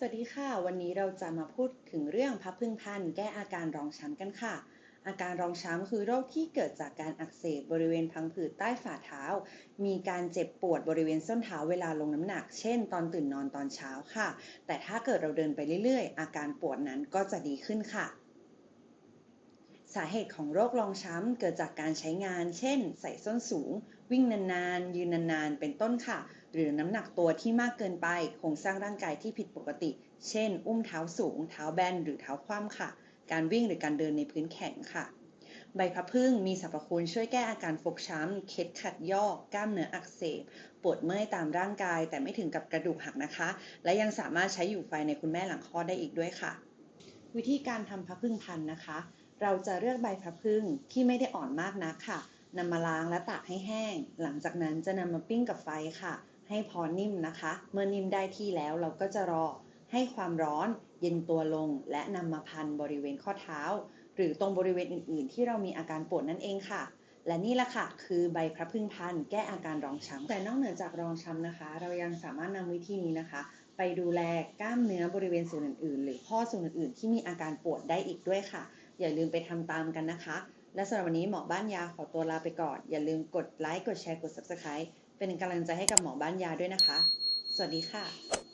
สวัสดีค่ะ วันนี้เราจะมาพูดถึงเรื่องพับพึ่งพันแก้อาการรองช้ำกันค่ะ อาการรองช้ำคือโรคที่เกิดจากการอักเสบบริเวณพังผืดใต้ฝ่าเท้า มีการเจ็บปวดบริเวณส้นเท้าเวลาลงน้ำหนัก เช่น ตอนตื่นนอนตอนเช้าค่ะ แต่ถ้าเกิดเราเดินไปเรื่อยๆ อาการปวดนั้นก็จะดีขึ้นค่ะ สาเหตุของโรครองช้ำเกิดจากการใช้งาน เช่น ใส่ส้นสูง วิ่งนานๆ ยืนนานๆ เป็นต้นค่ะ หรือน้ำหนักตัวที่มากเกินไป โครงสร้างร่างกายที่ผิดปกติ เช่น อุ้มเท้าสูง เท้าแบน หรือเท้าคว่ำค่ะ การวิ่งหรือการเดินในพื้นแข็งค่ะ ใบพะพึ่งมีสรรพคุณช่วยแก้อาการฟกช้ำ เคล็ดขัดยอก กล้ามเนื้ออักเสบ ปวดเมื่อยตามร่างกาย แต่ไม่ถึงกับกระดูกหักนะคะ และยังสามารถใช้อยู่ไฟในคุณแม่หลังคลอดได้อีกด้วยค่ะ วิธีการทำพะพึ่งพันนะคะ เราจะเลือกใบพะพึ่งที่ไม่ได้อ่อนมากนักค่ะนำมาล้างและตากให้แห้ง หลังจากนั้นจะนำมาปิ้งกับไฟค่ะ ให้พอนิ่มนะคะ เมื่อนิ่มได้ที่แล้วเราก็จะรอให้ความร้อนเย็นตัวลง และนำมาพันบริเวณข้อเท้า หรือตรงบริเวณอื่น ๆ ที่เรามีอาการปวดนั่นเองค่ะ และนี่แหละค่ะ คือใบพระพึ่งพันแก้อาการรองช้ำแต่นอกเหนือจากรองช้ำนะคะ เรายังสามารถนำวิธีนี้นะคะ ไปดูแลกล้ามเนื้อบริเวณส่วนอื่น ๆ หรือข้อส่วนอื่น ๆ ที่มีอาการปวดได้อีกด้วยค่ะ อย่าลืมไปทำตามกันนะคะ และสำหรับวันนี้หมอบ้านยาขอตัวลาไปก่อน อย่าลืมกดไลค์กดแชร์กด Subscribe เป็นกำลังใจให้กับหมอบ้านยาด้วยนะคะ สวัสดีค่ะ